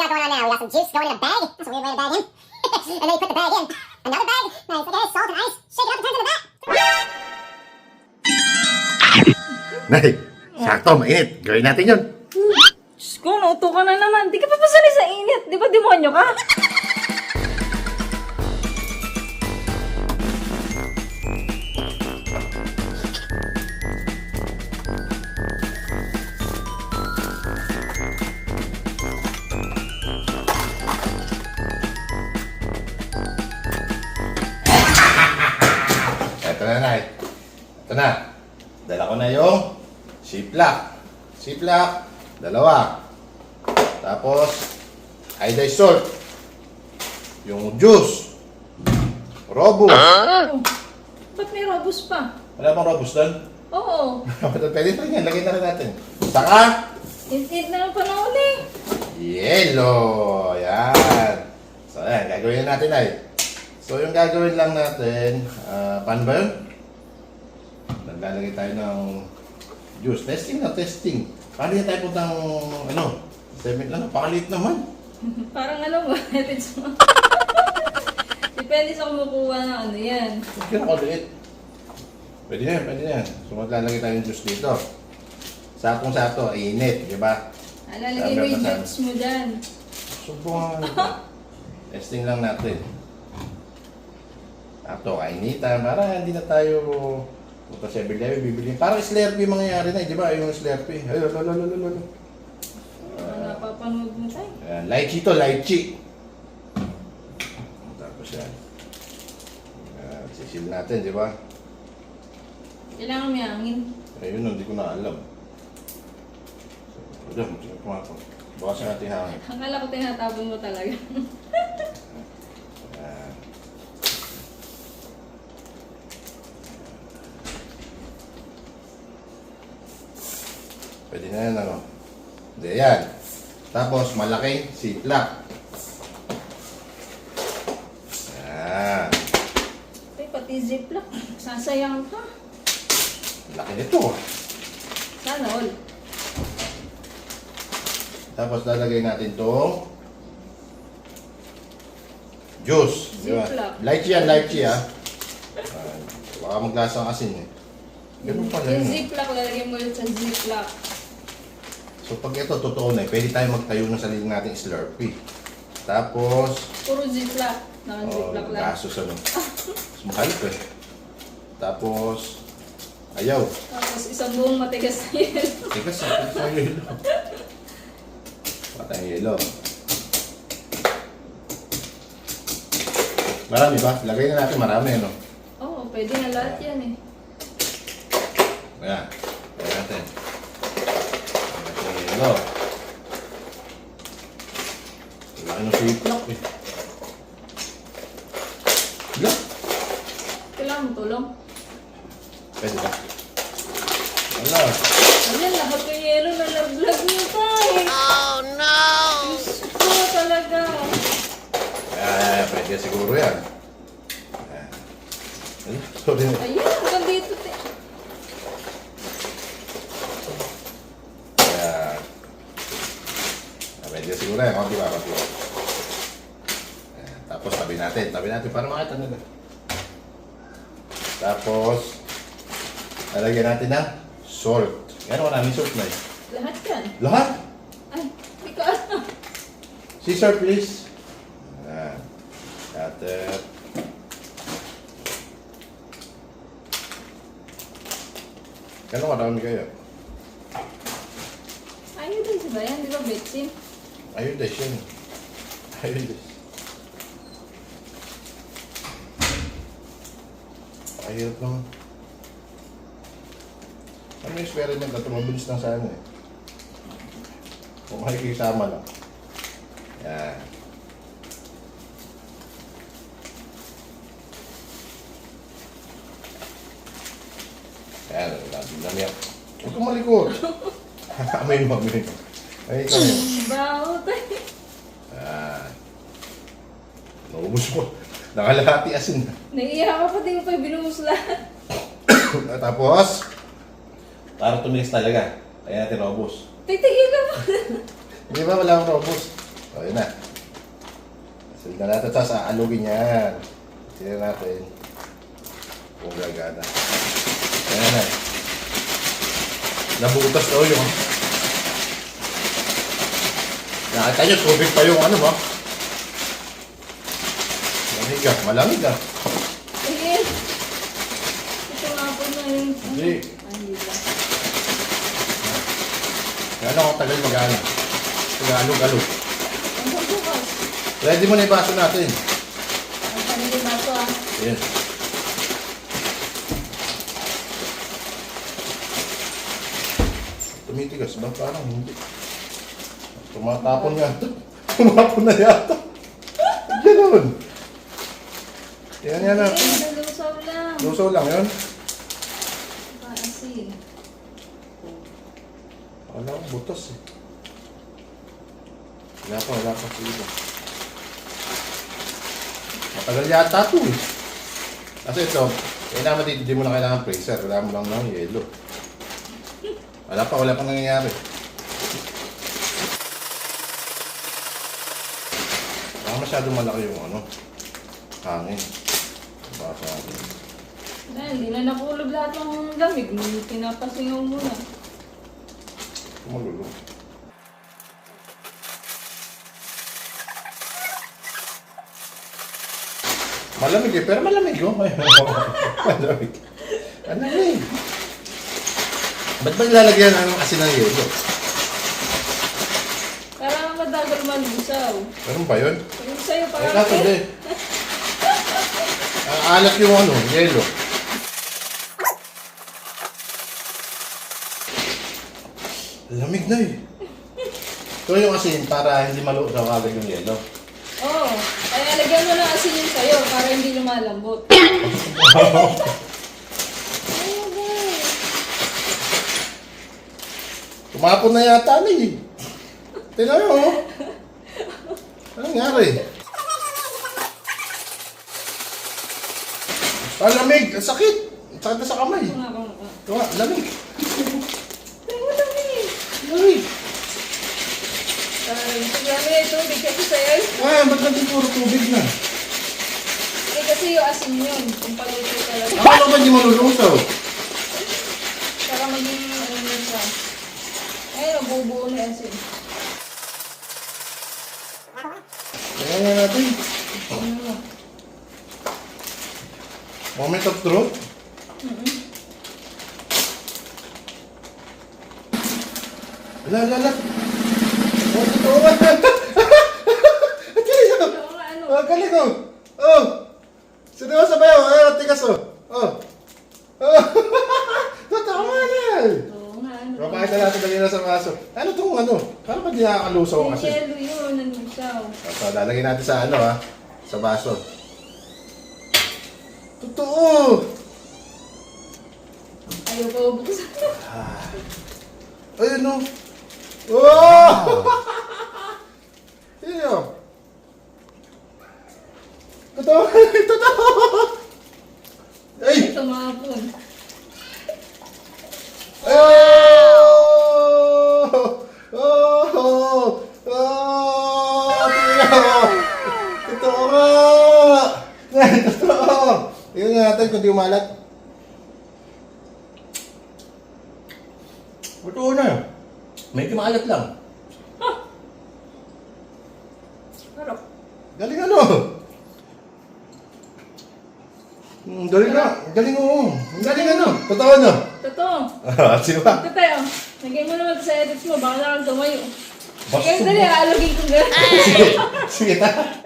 got going on now? We got some juice going in a bag. That's a weird way to bag in. and then you put the bag in. Another bag. Nice. Okay, salt and ice. Shake it up and turn to the back. Nay, sakto, mainit. Gawin natin yun. Diyos ko, nauto ka na naman. Di ka pa pasanay sa init. Di ba demonyo ka? Eto na, Nay. Ito na. Dala ko na yung ziplock. Ziplock, dalawa. Tapos, iodized salt. Yung juice. Robust. Oh, ba't may robust pa? Wala bang robust doon? Oo. Pwede pa rin yan. Lagyan na rin natin. Saka, Init na ng panahon eh. Yellow! Yan. So, ayan. Gagawin na natin ay. So, yung gagawin lang natin, ah, paano ba yun? Naglalagay tayo ng juice. Testing na, testing. Paano yan tayo puntang, ano, 7 lang, napakaliit naman. Parang ano mo, ethics mo. Depende sa kumukuha ng ano yan. Hindi na liit. Pwede na yan, pwede na yan. So, maglalagay tayo ng juice dito. Sakong-sakto, init, di ba? Alalagay mo yung juice mo dyan. Subukan. Testing lang natin. Ato, kainitan. Para hindi na tayo punta sa Bilayo, bibili. Parang Slurpee mangyayari na, eh, di ba? Yung Slurpee. Ay, lalo, lalo, lalo. Ano napapanood mo tayo? Ayan, lychee to, lychee. Tapos yan. Ayan, sisil natin, di ba? Kailangan may hangin. Ayun, hindi ko na alam. So, Diyan, kumako. Bawasan natin hangin. Akala ko tinatabon mo talaga. Pwede na yan, ano? Hindi, yan. Tapos, malaking ziplock. Yan. Ay, pati ziplock. Sasayang ka. Laki nito. Sana all. Tapos, lalagay natin itong juice. Di ba? Ziplock. Lychee yan, lychee, ha? Ah, baka maglasang asin, eh. Ganun pala Yung yun. eh. ziplock, lalagay mo ulit sa ziplock. So pag ito totoo na, eh, pwede tayo magtayo ng sarili nating Slurpee. Tapos, Puro ziplock. oh, Naka-ziplock lang. gasos ano. Mas mahal ko eh. Tapos, ayaw. Tapos isang buong matigas na yelo. Teka, sa sa yelo. Patay yelo. Marami ba? Lagay na natin marami, ano? Oo, pwede na lahat yan eh. Ayan. Lagay natin. Yelo. Laki ng ziplock eh. Look! Kailangan mo tulong. Pwede ba? Wala. Ayan, lahat ng yelo na laglag mo tayo. Oh no! Diyos ko talaga. Eh, pwede siguro yan. Eh. Ayun, hanggang dito. te. Ayan. Ah, Pwede siguro yan. Konti ba? Konti ba? Ayan. Tapos tabi natin. Tabi natin para makita nila. Tapos, lalagyan natin ng salt. Gano'n maraming salt na eh. Lahat yan. Lahat? Ay, hindi ko alam. Scissor, please. Ayan. Cutter. Gano'n marami kayo? Ayun din ba yan? Di ba betsin? Ayun, Des, yun. Ayun, Des. Ayun naman. Ano yung experiment na ito? Mabilis lang sana eh. Kung makikisama lang. Yan. Yan, labi lang yan. Huwag kang malikot. Amoy mo, amoy mo. Ay, ikaw yun. Baho tayo. Ah. Naubos mo. Nakalahati asin na. Naiiyak ka pa, di ko pa binuhos lahat. Tapos, para tumigas talaga. Kaya natin robos. Titigil ka pa. Hindi ba wala akong robos? O, yun na. Tignan natin sa aalugin yan. Tignan natin. Kung gagana. Ayan na. Nabutas daw yung... Nakita nyo, tubig pa yung ano mo. Malamig ah, malamig ah. Sige. Ito nga po na yung... Hindi. Hindi ba? Gano'n ako tagal mag-ano. Tagalog-alog. Bukas. Ready mo na yung baso natin. Ang kanili ba ito ah? Ayan. Tumitigas ba? Parang hindi. Tumatapon nga ito. Tumapon na yata. Ganoon. Yan yan na. Sige, nalusaw lang. Lusaw lang yun. Maasin. Wala ko, butas eh. Wala pa, wala pa. Sige pa. Matagal yata ito eh. Kasi ito, kailangan dito, di mo na kailangan freezer. Kailangan mo lang ng yelo. Wala pa, wala pa nangyayari. Baka masyadong malaki yung ano, hangin. Baka sa akin. Dahil hindi na nakulog lahat ng lamig. Pinapasingaw muna. Magulo. Malamig eh, pero malamig oh. malamig. Malamig. Ba't ba nilalagyan ng asin ng yelo? Para madagal malusaw. Meron ba yun? Yung sa'yo Eh, parang... kaso hindi. Ah, alat yung ano, yelo. Lamig na eh. Ito yung asin para hindi malusaw agad yung yelo. Oo. Oh, kaya lagyan mo ng asin yung sa'yo para hindi lumalambot. Ba? Tumapon na yata ni. eh. Tingnan mo. Anong nangyari? Ah, lamig. Ang sakit. Ang sakit na sa kamay. Ito nga, lamig. Lamig. Parang sigami ito, hindi kasi sa'yo. Ah, ba't natin puro tubig na? Eh kasi yung asin yun. Kung paluto talaga. Akala ba hindi malulusaw? Para maging ano na siya. Ayun, nabubuo na asin. Kaya nga natin. Mo? Moment of truth. Ala, ala, ala. Oh, totoo ba? Ang galing oh. Oo nga, ano? Oh, ang galing oh. Oh. Seryoso ba yun? Ah, tigas oh. Oh. Oh. Totoo nga yan. Oo nga, ano? Papakita natin lagyan na sa maso. Ano itong ano? Paano ba di nakakalusaw Yung kasi? yellow yun, nanusaw. So, lalagyan natin sa ano ha? Sa baso. Totoo! Ayaw pa buksan. Ayun no. Oh! Iyo. Totoo! Totoo! Ay! Ito natin kung di umalat. Totoo na. Medyo maalat lang. Harap. Galing ano? Mm, Galing na. Galing oo. Galing ano? Totoo no? Totoo. Ah, Sino ba? Ito tayo. Lagay mo naman sa edits mo, baka nakang tumayo. Basta- Sige, dali, aalugin ko gano'n. Sige. Sige na.